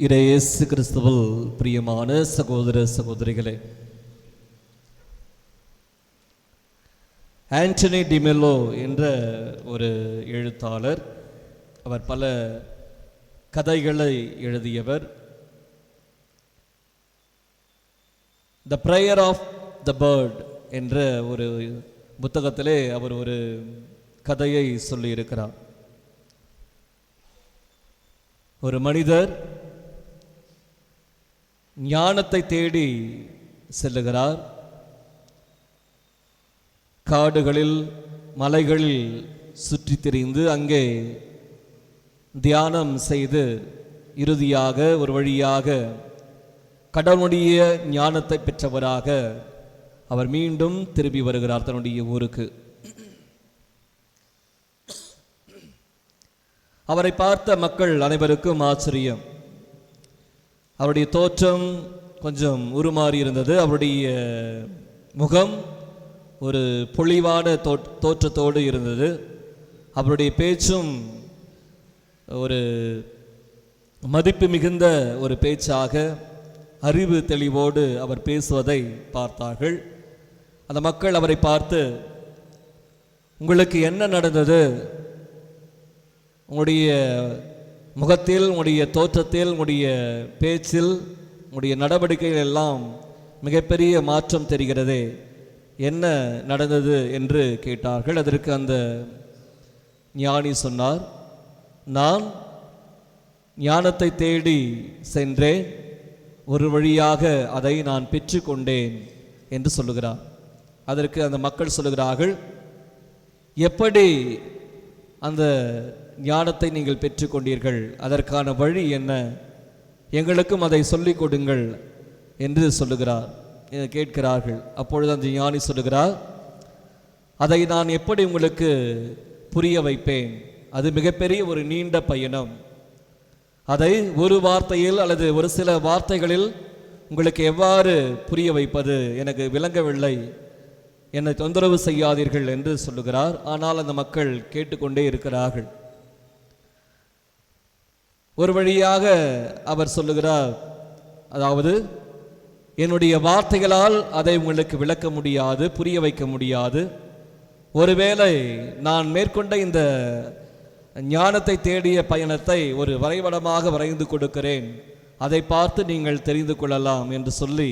இடையேசு கிறிஸ்துவல் பிரியமான சகோதர சகோதரிகளே ஆண்டனி டிமெல்லோ என்ற ஒரு எழுத்தாளர் அவர் பல கதைகளை எழுதியவர். The prayer of the bird என்ற ஒரு புத்தகத்திலே அவர் ஒரு கதையை சொல்லியிருக்கிறார். ஒரு மனிதர் ஞானத்தை தேடி செல்லுகிறார். காடுகளில் மலைகளில் சுற்றி திரிந்து அங்கே தியானம் செய்து இறுதியாக ஒரு வழியாக கடவுளுடைய ஞானத்தை பெற்றவராக அவர் மீண்டும் திரும்பி வருகிறார் தன்னுடைய ஊருக்கு. அவரை பார்த்த மக்கள் அனைவருக்கும் ஆச்சரியம். அவருடைய தோற்றம் கொஞ்சம் உருமாறி இருந்தது. அவருடைய முகம் ஒரு பொழிவான தோ தோற்றத்தோடு இருந்தது. அவருடைய பேச்சும் ஒரு மதிப்பு மிகுந்த ஒரு பேச்சாக அறிவு தெளிவோடு அவர் பேசுவதை பார்த்தார்கள். அந்த மக்கள் அவரை பார்த்து உங்களுக்கு என்ன நடந்தது? உங்களுடைய முகத்தில் உங்களுடைய தோற்றத்தில் உங்களுடைய பேச்சில் உங்களுடைய நடவடிக்கைகள் எல்லாம் மிகப்பெரிய மாற்றம் தெரிகிறதே. என்ன நடந்தது என்று கேட்டார்கள். அதற்கு அந்த ஞானி சொன்னார் நான் ஞானத்தை தேடி சென்றேன். ஒரு வழியாக அதை நான் பெற்றுக்கொண்டேன் என்று சொல்லுகிறார். அதற்கு அந்த மக்கள் சொல்லுகிறார்கள் எப்படி அந்த ஞானத்தை நீங்கள் பெற்றுக்கொண்டீர்கள். அதற்கான வழி என்ன? எங்களுக்கும் அதை சொல்லிக் கொடுங்கள் என்று சொல்லுகிறார். கேட்கிறார்கள். அப்பொழுது அந்த ஞானி சொல்லுகிறார் அதை நான் எப்படி உங்களுக்கு புரிய வைப்பேன்? அது மிகப்பெரிய ஒரு நீண்ட பயணம். அதை ஒரு வார்த்தையில் அல்லது ஒரு சில வார்த்தைகளில் உங்களுக்கு எவ்வாறு புரிய வைப்பது? எனக்கு விளங்கவில்லை. என்னை தொந்தரவு செய்யாதீர்கள் என்று சொல்லுகிறார். ஆனால் அந்த மக்கள் கேட்டுக்கொண்டே இருக்கிறார்கள். ஒரு வழியாக அவர் சொல்லுகிறார் அதாவது என்னுடைய வார்த்தைகளால் அதை உங்களுக்கு விளக்க முடியாது புரிய வைக்க முடியாது. ஒருவேளை நான் மேற்கொண்ட இந்த ஞானத்தை தேடிய பயணத்தை ஒரு வரைபடமாக வரைந்து கொடுக்கிறேன். அதை பார்த்து நீங்கள் தெரிந்து கொள்ளலாம் என்று சொல்லி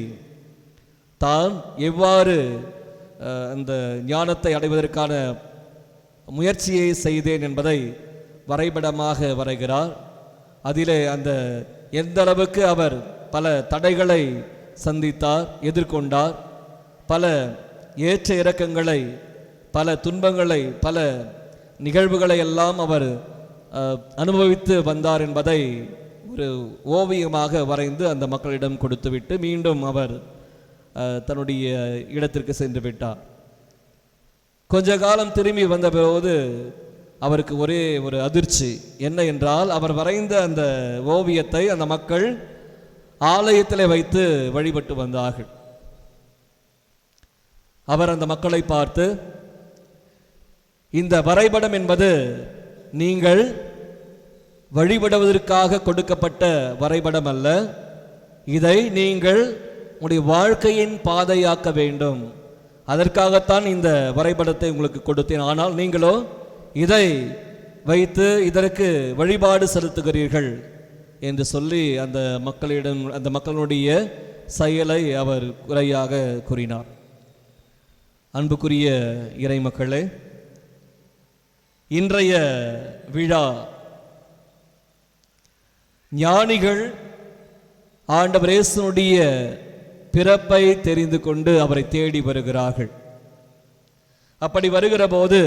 தான் எவ்வாறு அந்த ஞானத்தை அடைவதற்கான முயற்சியை செய்தேன் என்பதை வரைபடமாக வரைகிறார். அதிலே அந்த எந்த அளவுக்கு அவர் பல தடைகளை சந்தித்தார் எதிர்கொண்டார் பல ஏற்ற இறக்கங்களை பல துன்பங்களை பல நிகழ்வுகளை எல்லாம் அவர் அனுபவித்து வந்தார் என்பதை ஒரு ஓவியமாக வரைந்து அந்த மக்களிடம் கொடுத்துவிட்டு மீண்டும் அவர் தன்னுடைய இடத்திற்கு சென்று விட்டார். கொஞ்ச காலம் திரும்பி வந்தபோது அவருக்கு ஒரே ஒரு அதிர்ச்சி. என்ன என்றால் அவர் வரைந்த அந்த ஓவியத்தை அந்த மக்கள் ஆலயத்திலே வைத்து வழிபட்டு வந்தார்கள். அவர் அந்த மக்களை பார்த்து இந்த வரைபடம் என்பது நீங்கள் வழிபடுவதற்காக கொடுக்கப்பட்ட வரைபடம் அல்ல இதை நீங்கள் உங்களுடைய வாழ்க்கையின் பாதையாக்க வேண்டும். அதற்காகத்தான் இந்த வரைபடத்தை உங்களுக்கு கொடுத்தேன். ஆனால் நீங்களோ இதை வைத்து இதற்கு வழிபாடு செலுத்துகிறீர்கள் என்று சொல்லி அந்த மக்களிடம் அந்த மக்களுடைய செயலை அவர் குறையாக கூறினார். அன்புக்குரிய இறை மக்களே இன்றைய விழா ஞானிகள் ஆண்டவர் இயேசுனுடைய பிறப்பை தெரிந்து கொண்டு அவரை தேடி வருகிறார்கள். அப்படி வருகிற போது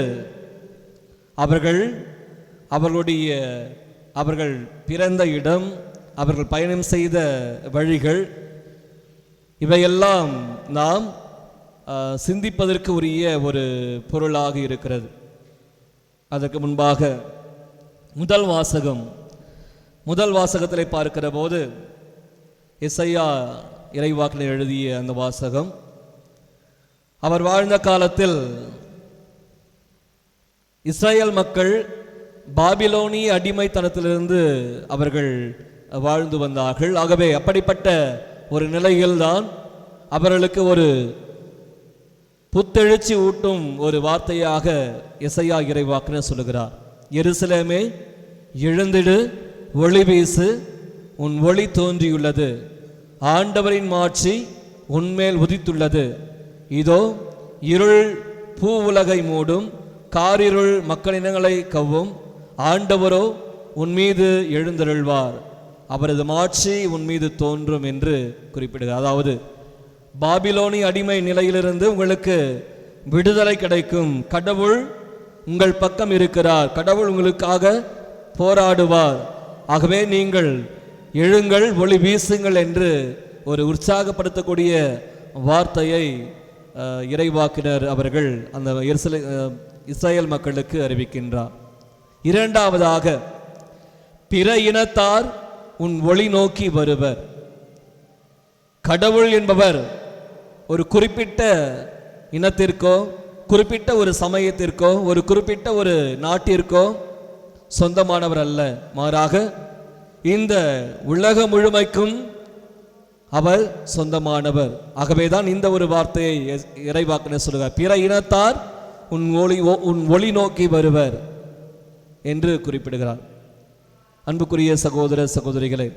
அவர்கள் அவர்களுடைய அவர்கள் பிறந்த இடம் அவர்கள் பயணம் செய்த வழிகள் இவையெல்லாம் நாம் சிந்திப்பதற்கு உரிய ஒரு பொருளாக இருக்கிறது. அதற்கு முன்பாக முதல் வாசகம் முதல் வாசகத்தில் பார்க்கிற போது இசையா இறைவாக்கில் எழுதிய அந்த வாசகம். அவர் வாழ்ந்த காலத்தில் இஸ்ரேல் மக்கள் பாபிலோனி அடிமைத்தனத்திலிருந்து அவர்கள் வாழ்ந்து வந்தார்கள். ஆகவே அப்படிப்பட்ட ஒரு நிலையில்தான் அவர்களுக்கு ஒரு புத்தெழுச்சி ஊட்டும் ஒரு வார்த்தையாக இசையா இறைவாக்குன்னு சொல்லுகிறார். எருசலேமே எழுந்திடு ஒளி வீசு உன் ஒளி தோன்றியுள்ளது. ஆண்டவரின் மாட்சி உன்மேல் உதித்துள்ளது. இதோ இருள் பூ உலகை மூடும் காரிருள் மக்களினங்களை கவ்வும் ஆண்டவரோ உன் மீது எழுந்தருள்வார். அவரது மாட்சி உன் மீது தோன்றும் என்று குறிப்பிடுகிறார் அதாவது பாபிலோனி அடிமை நிலையிலிருந்து உங்களுக்கு விடுதலை கிடைக்கும். கடவுள் உங்கள் பக்கம் இருக்கிறார். கடவுள் உங்களுக்காக போராடுவார். ஆகவே நீங்கள் எழுங்கள் ஒளி வீசுங்கள் என்று ஒரு உற்சாகப்படுத்தக்கூடிய வார்த்தையை அஹ், இறைவாக்கினர் அவர்கள் அந்த எருசலே இஸ்ரேல் மக்களுக்கு அறிவிக்கின்றார். இரண்டாவதாக பிற இனத்தார் உன் ஒளி நோக்கி வருவர். கடவுள் என்பவர் ஒரு குறிப்பிட்ட இனத்திற்கோ குறிப்பிட்ட ஒரு சமயத்திற்கோ ஒரு குறிப்பிட்ட ஒரு நாட்டிற்கோ சொந்தமானவர் அல்ல. மாறாக இந்த உலக முழுமைக்கும் அவர் சொந்தமானவர். ஆகவேதான் இந்த ஒரு வார்த்தையை எஸ்- இறைவாக்கினர் சொல்லுகிறார். பிற இனத்தார் உன் ஒளி ஒ- உன் ஒளி நோக்கி வருவர் என்று குறிப்பிடுகிறார். அன்புக்குரிய சகோதர சகோதரிகளே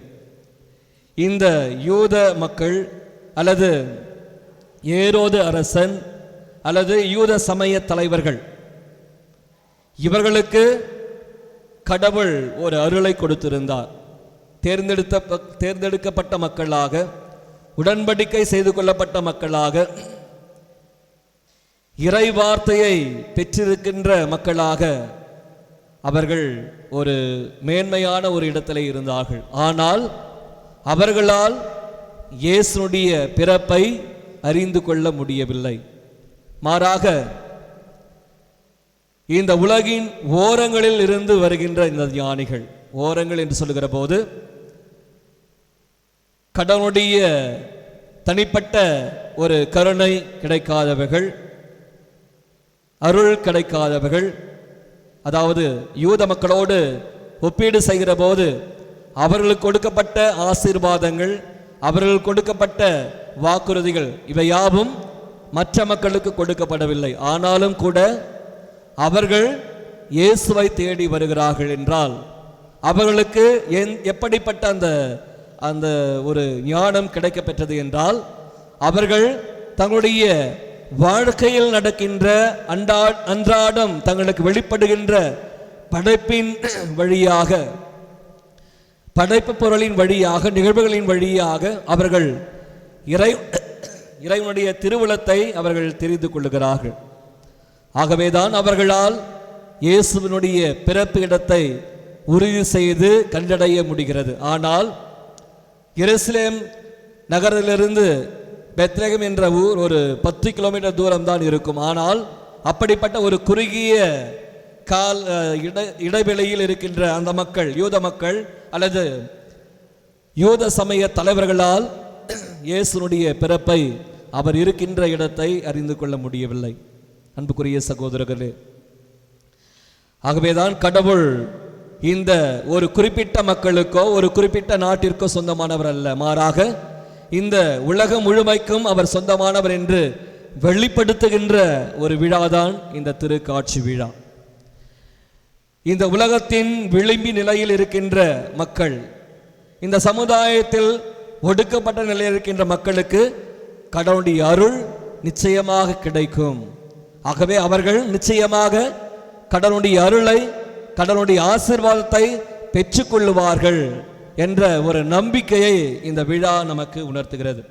இந்த யூத மக்கள் அல்லது ஏரோது அரசன் அல்லது யூத சமய தலைவர்கள் இவர்களுக்கு கடவுள் ஒரு அருளை கொடுத்திருந்தார். தேர்ந்தெடுத்த தேர்ந்தெடுக்கப்பட்ட மக்களாக உடன்படிக்கை செய்து கொள்ளப்பட்ட மக்களாக இறை வார்த்தையை பெற்றிருக்கின்ற மக்களாக அவர்கள் ஒரு மேன்மையான ஒரு இடத்திலே இருந்தார்கள். ஆனால் அவர்களால் இயேசுனுடைய பிறப்பை அறிந்து கொள்ள முடியவில்லை. மாறாக இந்த உலகின் ஓரங்களில் இருந்து வருகின்ற இந்த ஞானிகள் ஓரங்கள் என்று சொல்லுகிற போது கடவுளுடைய தனிப்பட்ட ஒரு கருணை கிடைக்காதவர்கள் அருள் கிடைக்காதவர்கள் அதாவது யூத மக்களோடு ஒப்பீடு செய்கிற போது அவர்களுக்கு கொடுக்கப்பட்ட ஆசீர்வாதங்கள் அவர்கள் கொடுக்கப்பட்ட வாக்குறுதிகள் இவை யாவும் மற்ற மக்களுக்கு கொடுக்கப்படவில்லை. ஆனாலும் கூட அவர்கள் இயேசுவை தேடி வருகிறார்கள் என்றால் அவர்களுக்கு என் எப்படிப்பட்ட அந்த அந்த ஒரு ஞானம் கிடைக்க பெற்றது என்றால் அவர்கள் தங்களுடைய வாழ்க்கையில் நடக்கின்ற அண்டா அன்றாடம் தங்களுக்கு வெளிப்படுகின்ற படைப்பின் வழியாக படைப்பு பொருளின் வழியாக நிகழ்வுகளின் வழியாக அவர்கள் இறை இறைவனுடைய திருவுளத்தை அவர்கள் தெரிந்து கொள்ளுகிறார்கள். ஆகவேதான் அவர்களால் இயேசுவினுடைய பிறப்பு இடத்தை உறுதி செய்து கண்டடைய முடிகிறது. ஆனால் எருசலேம் நகரிலிருந்து பெத்லகம் என்ற ஊர் ஒரு பத்து கிலோமீட்டர் தூரம் தான் இருக்கும். ஆனால் அப்படிப்பட்ட ஒரு குறுகிய கால் இட இடைவெளியில் இருக்கின்ற அந்த மக்கள் யூத மக்கள் அல்லது யூத சமய தலைவர்களால் இயேசுனுடைய பிறப்பை அவர் இருக்கின்ற இடத்தை அறிந்து கொள்ள முடியவில்லை. அன்புக்குரிய சகோதரர்களே ஆகவேதான் கடவுள் இந்த ஒரு குறிப்பிட்ட மக்களுக்கோ ஒரு குறிப்பிட்ட நாட்டிற்கோ சொந்தமானவர் அல்ல. மாறாக இந்த உலகம் முழுமைக்கும் அவர் சொந்தமானவர் என்று வெளிப்படுத்துகின்ற ஒரு விழாதான் இந்த திருக்காட்சி விழா. இந்த உலகத்தின் விளிம்பி நிலையில் இருக்கின்ற மக்கள் இந்த சமுதாயத்தில் ஒடுக்கப்பட்ட நிலையில் இருக்கின்ற மக்களுக்கு கடவுளுடைய அருள் நிச்சயமாக கிடைக்கும். ஆகவே அவர்கள் நிச்சயமாக கடவுளுடைய அருளை கடவுளுடைய ஆசீர்வாதத்தை பெற்றுக்கொள்ளுவார்கள் என்ற ஒரு நம்பிக்கையை இந்த விழா நமக்கு உணர்த்துகிறது.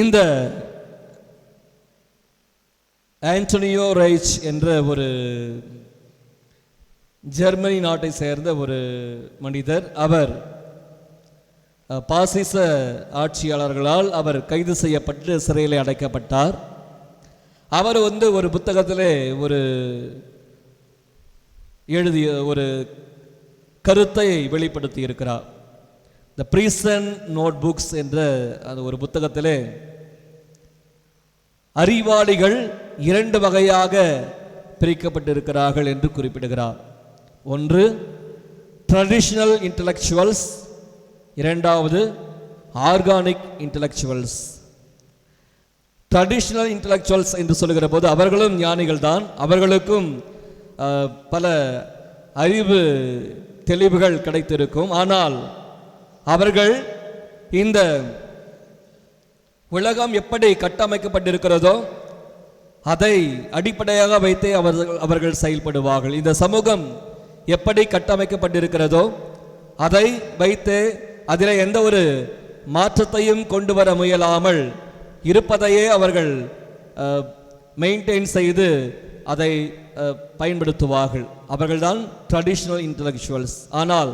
இந்த ஆண்டனியோ ரைச் என்ற ஒரு ஜெர்மனி நாட்டை சேர்ந்த ஒரு மனிதர் அவர் பாசிச ஆட்சியாளர்களால் அவர் கைது செய்யப்பட்டு சிறையில் அடைக்கப்பட்டார். அவர் வந்து ஒரு புத்தகத்திலே ஒரு எழுதிய ஒரு கருத்தை வெளிப்படுத்தி இருக்கிறார் த ப்ரீசன் நோட் புக்ஸ் என்ற அந்த ஒரு புத்தகத்திலே அறிவாளிகள் இரண்டு வகையாக பிரிக்கப்பட்டிருக்கிறார்கள் என்று குறிப்பிடுகிறார். ஒன்று ட்ரெடிஷ்னல் இன்டலெக்சுவல்ஸ் இரண்டாவது ஆர்கானிக் இன்டலெக்சுவல்ஸ் ட்ரெடிஷ்னல் இன்டலெக்சுவல்ஸ் என்று சொல்லுகிற போது அவர்களும் ஞானிகள் தான் அவர்களுக்கும் பல அறிவு தெளிவுகள் கிடைத்திருக்கும். ஆனால் அவர்கள் இந்த உலகம் எப்படி கட்டமைக்கப்பட்டிருக்கிறதோ அதை அடிப்படையாக வைத்தே அவர்கள் அவர்கள் செயல்படுவார்கள். இந்த சமூகம் எப்படி கட்டமைக்கப்பட்டிருக்கிறதோ அதை வைத்து அதில் எந்த ஒரு மாற்றத்தையும் கொண்டு வர முயலாமல் இருப்பதையே அவர்கள் மெயின்டைன் செய்து அதை பயன்படுத்துவார்கள். அவர்கள்தான் ட்ரெடிஷ்னல் இன்டலெக்சுவல்ஸ் ஆனால்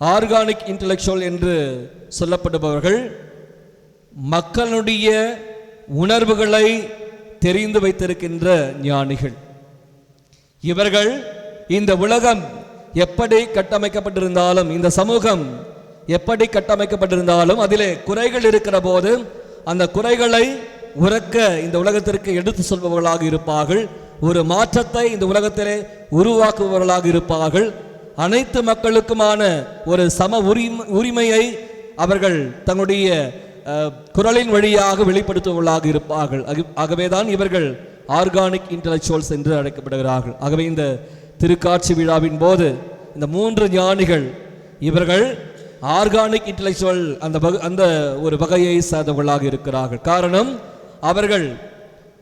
ஆர்கானிக் இன்டலெக்சுவல் என்று சொல்லப்படுபவர்கள் மக்களுடைய உணர்வுகளை தெரிந்து வைத்திருக்கின்ற ஞானிகள். இவர்கள் இந்த உலகம் எப்படி கட்டமைக்கப்பட்டிருந்தாலும் இந்த சமூகம் எப்படி கட்டமைக்கப்பட்டிருந்தாலும் அதிலே குறைகள் இருக்கிற போது அந்த குறைகளை உறக்க இந்த உலகத்திற்கு எடுத்து சொல்பவர்களாக இருப்பார்கள். ஒரு மாற்றத்தை இந்த உலகத்திலே உருவாக்குபவர்களாக இருப்பார்கள். அனைத்து மக்களுக்குமான ஒரு சம உரிமை உரிமையை அவர்கள் தங்களுடைய அஹ், குரலின் வழியாக வெளிப்படுத்துபவர்களாக இருப்பார்கள். ஆகவேதான் இவர்கள் ஆர்கானிக் இன்டலெக்சுவல்ஸ் என்று அழைக்கப்படுகிறார்கள். ஆகவே இந்த திருக்காட்சி விழாவின் போது இந்த மூன்று ஞானிகள் இவர்கள் ஆர்கானிக் இன்டலெக்சுவல் அந்த வகு- அந்த ஒரு வகையை சார்ந்தவர்களாக இருக்கிறார்கள். காரணம் அவர்கள்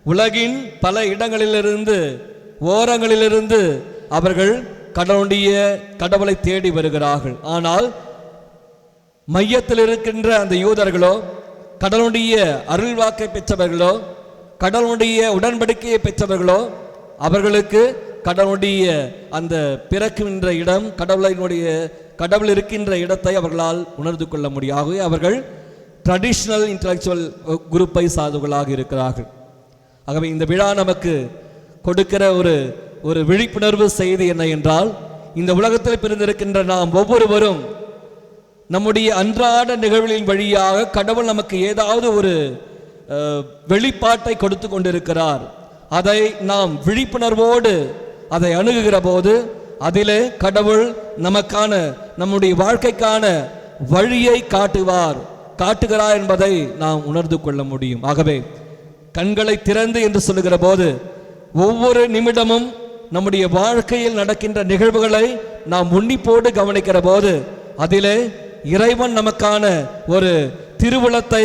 உலகின் பல இடங்களிலிருந்து ஓரங்களிலிருந்து அவர்கள் கடவுளுடைய கடவுளை தேடி வருகிறார்கள். ஆனால் மையத்தில் இருக்கின்ற அந்த யூதர்களோ கடவுளுடைய அருள்வாக்கை பெற்றவர்களோ கடவுளுடைய உடன்படிக்கையை பெற்றவர்களோ அவர்களுக்கு கடவுளுடைய அந்த பிறக்கின்ற இடம் கடவுளினுடைய கடவுள் இருக்கின்ற இடத்தை அவர்களால் உணர்ந்து கொள்ள முடியும். ஆகவே அவர்கள் ட்ரெடிஷ்னல் இன்டலெக்சுவல் குரூப்பை சார்ந்தவர்களாக இருக்கிறார்கள். ஆகவே இந்த விழா நமக்கு கொடுக்கிற ஒரு ஒரு விழிப்புணர்வு செய்தி என்ன என்றால் இந்த உலகத்தில் பிறந்திருக்கின்ற நாம் ஒவ்வொருவரும் நம்முடைய அன்றாட நிகழ்வுகளின் வழியாக கடவுள் நமக்கு ஏதாவது ஒரு வெளிப்பாட்டை கொடுத்து கொண்டிருக்கிறார். அதை நாம் விழிப்புணர்வோடு அதை அணுகுகிற போது அதிலே கடவுள் நமக்கான நம்முடைய வாழ்க்கைக்கான வழியை காட்டுவார். காட்டுகிறார் என்பதை நாம் உணர்ந்து கொள்ள முடியும். ஆகவே கண்களை திறந்து என்று சொல்லுகிற போது ஒவ்வொரு நிமிடமும் நம்முடைய வாழ்க்கையில் நடக்கின்ற நிகழ்வுகளை நாம் உன்னிப்போடு கவனிக்கிற போது அதிலே இறைவன் நமக்கான ஒரு திருவுளத்தை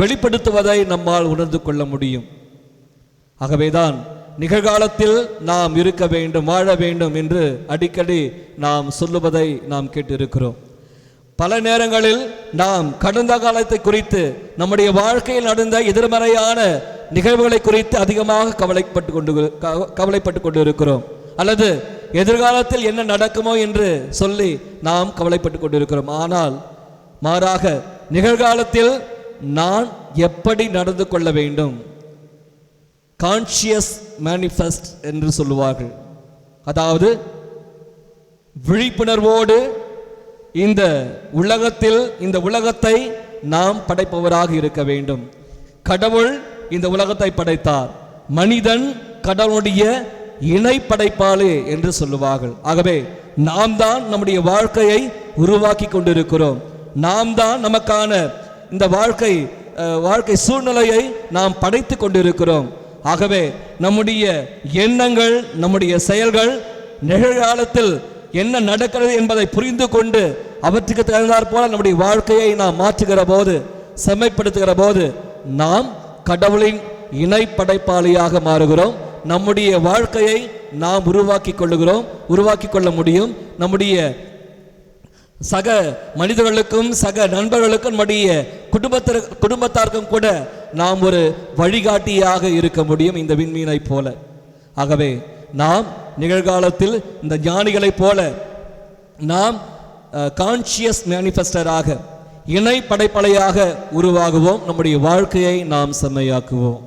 வெளிப்படுத்துவதை நம்மால் உணர்ந்து கொள்ள முடியும். ஆகவேதான் நிகழ்காலத்தில் நாம் இருக்க வேண்டும் வாழ வேண்டும் என்று அடிக்கடி நாம் சொல்லுவதை நாம் கேட்டிருக்கிறோம். பல நேரங்களில் நாம் கடந்த காலத்தை குறித்து நம்முடைய வாழ்க்கையில் நடந்த எதிர்மறையான நிகழ்வுகளை குறித்து அதிகமாக கவலைப்பட்டு கொண்டு கவ- கவலைப்பட்டு கொண்டு இருக்கிறோம் அல்லது எதிர்காலத்தில் என்ன நடக்குமோ என்று சொல்லி நாம் கவலைப்பட்டு கொண்டிருக்கிறோம். ஆனால் மாறாக நிகழ்காலத்தில் நான் எப்படி நடந்து கொள்ள வேண்டும்? கான்ஷியஸ் மேனிஃபெஸ்ட் என்று சொல்லுவார்கள். அதாவது விழிப்புணர்வோடு இந்த உலகத்தில் இந்த உலகத்தை நாம் படைப்பவராக இருக்க வேண்டும். கடவுள் இந்த உலகத்தை படைத்தார். மனிதன் கடவுளுடைய இணை படைப்பாளே என்று சொல்லுவார்கள். ஆகவே நாம் தான் நம்முடைய வாழ்க்கையை உருவாக்கி கொண்டிருக்கிறோம். நாம் தான் நமக்கான இந்த வாழ்க்கை வாழ்க்கை சூழ்நிலையை நாம் படைத்து கொண்டிருக்கிறோம். ஆகவே நம்முடைய எண்ணங்கள் நம்முடைய செயல்கள் நிகழ்காலத்தில் என்ன நடக்கிறது என்பதை புரிந்து கொண்டு அவற்றுக்கு தகுந்தாற் போல நம்முடைய வாழ்க்கையை நாம் மாற்றுகிற போது செம்மைப்படுத்துகிற போது நாம் கடவுளின் இணை படைப்பாளியாக மாறுகிறோம். நம்முடைய வாழ்க்கையை நாம் உருவாக்கி கொள்ளுகிறோம். உருவாக்கி கொள்ள முடியும். நம்முடைய சக மனிதர்களுக்கும் சக நண்பர்களுக்கும் நம்முடைய குடும்பத்திற்கு குடும்பத்தாருக்கும் கூட நாம் ஒரு வழிகாட்டியாக இருக்க முடியும் இந்த விண்மீனை போல. ஆகவே நாம் நிகழ்காலத்தில் இந்த ஞானிகளைப் போல நாம் கான்ஷியஸ் மேனிஃபெஸ்டராக இணை படைப்பலையாக உருவாகுவோம். நம்முடைய வாழ்க்கையை நாம் செம்மையாக்குவோம்.